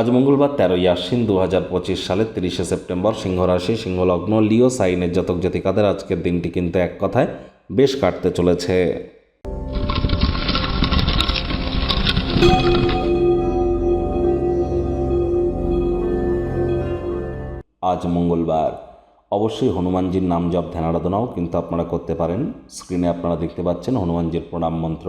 আজ মঙ্গলবার তেরোই আশ্বিন দু হাজার পঁচিশ সালের তিরিশে সেপ্টেম্বর সিংহ রাশি সিংহলগ্ন, লিও, সাইনের জাতক জাতিকাদের আজকের দিনটি কিন্তু এক কথায় বেশ কাটতে চলেছে। আজ মঙ্গলবার। অবশ্যই হনুমানজির নাম জপ ধ্যান আরাধনাও কিন্তু আপনারা করতে পারেন। স্ক্রিনে আপনারা দেখতে পাচ্ছেন হনুমানজির প্রণাম মন্ত্র।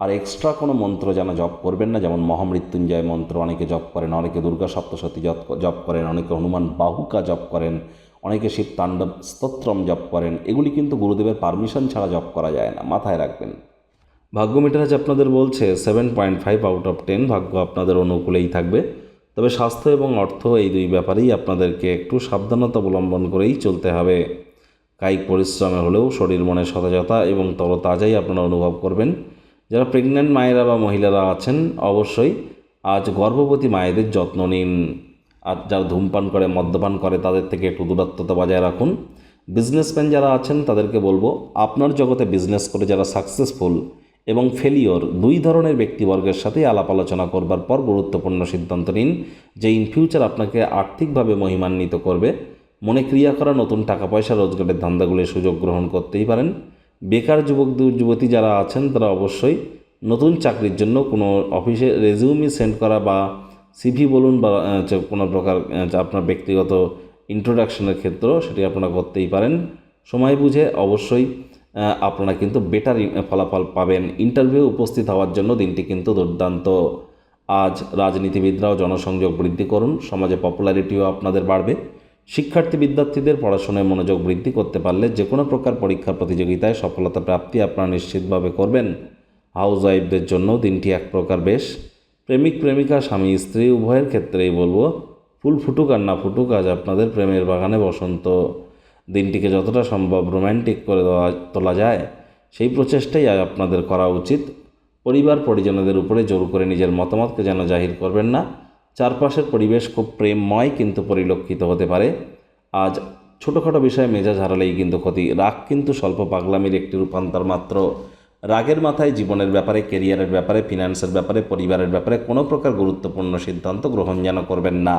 আর এক্সট্রা কোনো মন্ত্র যেন জপ করবেন না, যেমন মহামৃত্যুঞ্জয় মন্ত্র, অনেকে জপ করেন, অনেকে দুর্গা সপ্তশতী জপ করেন, অনেকে হনুমান বাহুকা জপ করেন, অনেকে শিব তাণ্ডব স্তোত্রম জপ করেন, এগুলি কিন্তু গুরুদেবের পারমিশন ছাড়া জপ করা যায় না, মাথায় রাখবেন। ভাগ্য মিটার আজ আপনাদের বলছে seven point five out of ten ভাগ্য আপনাদের অনুকূলেই থাকবে। তবে স্বাস্থ্য এবং অর্থ এই দুই ব্যাপারেই আপনাদেরকে একটু সাবধানতা অবলম্বন করেই চলতে হবে। কায়িক পরিশ্রমে হলেও শরীর মনে সতেজতা এবং তরতাজাই আপনারা অনুভব করবেন। যারা প্রেগন্যান্ট মায়েরা বা মহিলারা আছেন, অবশ্যই আজ গর্ভবতী মায়েদের যত্ন নিন। আর যারা ধূমপান করে, মদ্যপান করে, তাদের থেকে একটু দূরত্বতা বজায় রাখুন। বিজনেসম্যান যারা আছেন, তাদেরকে বলব, আপনার জগতে বিজনেস করে যারা সাকসেসফুল এবং ফেলিওর দুই ধরনের ব্যক্তিবর্গের সাথে আলাপ আলোচনা করবার পর গুরুত্বপূর্ণ সিদ্ধান্ত নিন, যে ইন ফিউচার আপনাকে আর্থিকভাবে মহিমান্বিত করবে। মনে ক্রিয়া করা, নতুন টাকা পয়সা রোজগারের ধান্দাগুলির সুযোগ গ্রহণ করতেই পারেন। বেকার যুবক যুবতী যারা আছেন, তারা অবশ্যই নতুন চাকরির জন্য কোনো অফিসে রেজিউমি সেন্ড করা বা সিভি বলুন বা কোনো প্রকার আপনার ব্যক্তিগত ইন্ট্রোডাকশনের ক্ষেত্রেও সেটি আপনারা করতেই পারেন। সময় বুঝে অবশ্যই আপনারা কিন্তু বেটার ফলাফল পাবেন। ইন্টারভিউ উপস্থিত হওয়ার জন্য দিনটি কিন্তু দুর্দান্ত। আজ রাজনীতিবিদরাও জনসংযোগ বৃদ্ধি করুন, সমাজে পপুলারিটিও আপনাদের বাড়বে। শিক্ষার্থী বিদ্যার্থীদের পড়াশোনায় মনোযোগ বৃদ্ধি করতে পারলে যে কোনো প্রকার পরীক্ষা প্রতিযোগিতায় সফলতা প্রাপ্তি আপনারা নিশ্চিতভাবে করবেন। হাউস ওয়াইফদের জন্য দিনটি এক প্রকার বেশ। প্রেমিক, প্রেমিকা, স্বামী, স্ত্রী, উভয়ের ক্ষেত্রেই বলব, ফুল ফুটুক আর না ফুটুক আজ আপনাদের প্রেমের বাগানে বসন্ত। দিনটিকে যতটা সম্ভব রোম্যান্টিক করে দেওয়া, তোলা যায়, সেই প্রচেষ্টাই আজ আপনাদের করা উচিত। পরিবার, পরিজনদের উপরে জোর করে নিজের মতামতকে যেন জাহির করবেন না। চারপাশের পরিবেশ খুব প্রেমময় কিন্তু পরিলক্ষিত হতে পারে। আজ ছোটোখাটো বিষয়ে মেজাজ হারালেই কিন্তু ক্ষতি। রাগ কিন্তু স্বল্প পাগলামির একটি রূপান্তর মাত্র। রাগের মাথায় জীবনের ব্যাপারে কেরিয়ারের ব্যাপারে, ফিনান্সের ব্যাপারে, পরিবারের ব্যাপারে কোনো প্রকার গুরুত্বপূর্ণ সিদ্ধান্ত গ্রহণ যেন করবেন না।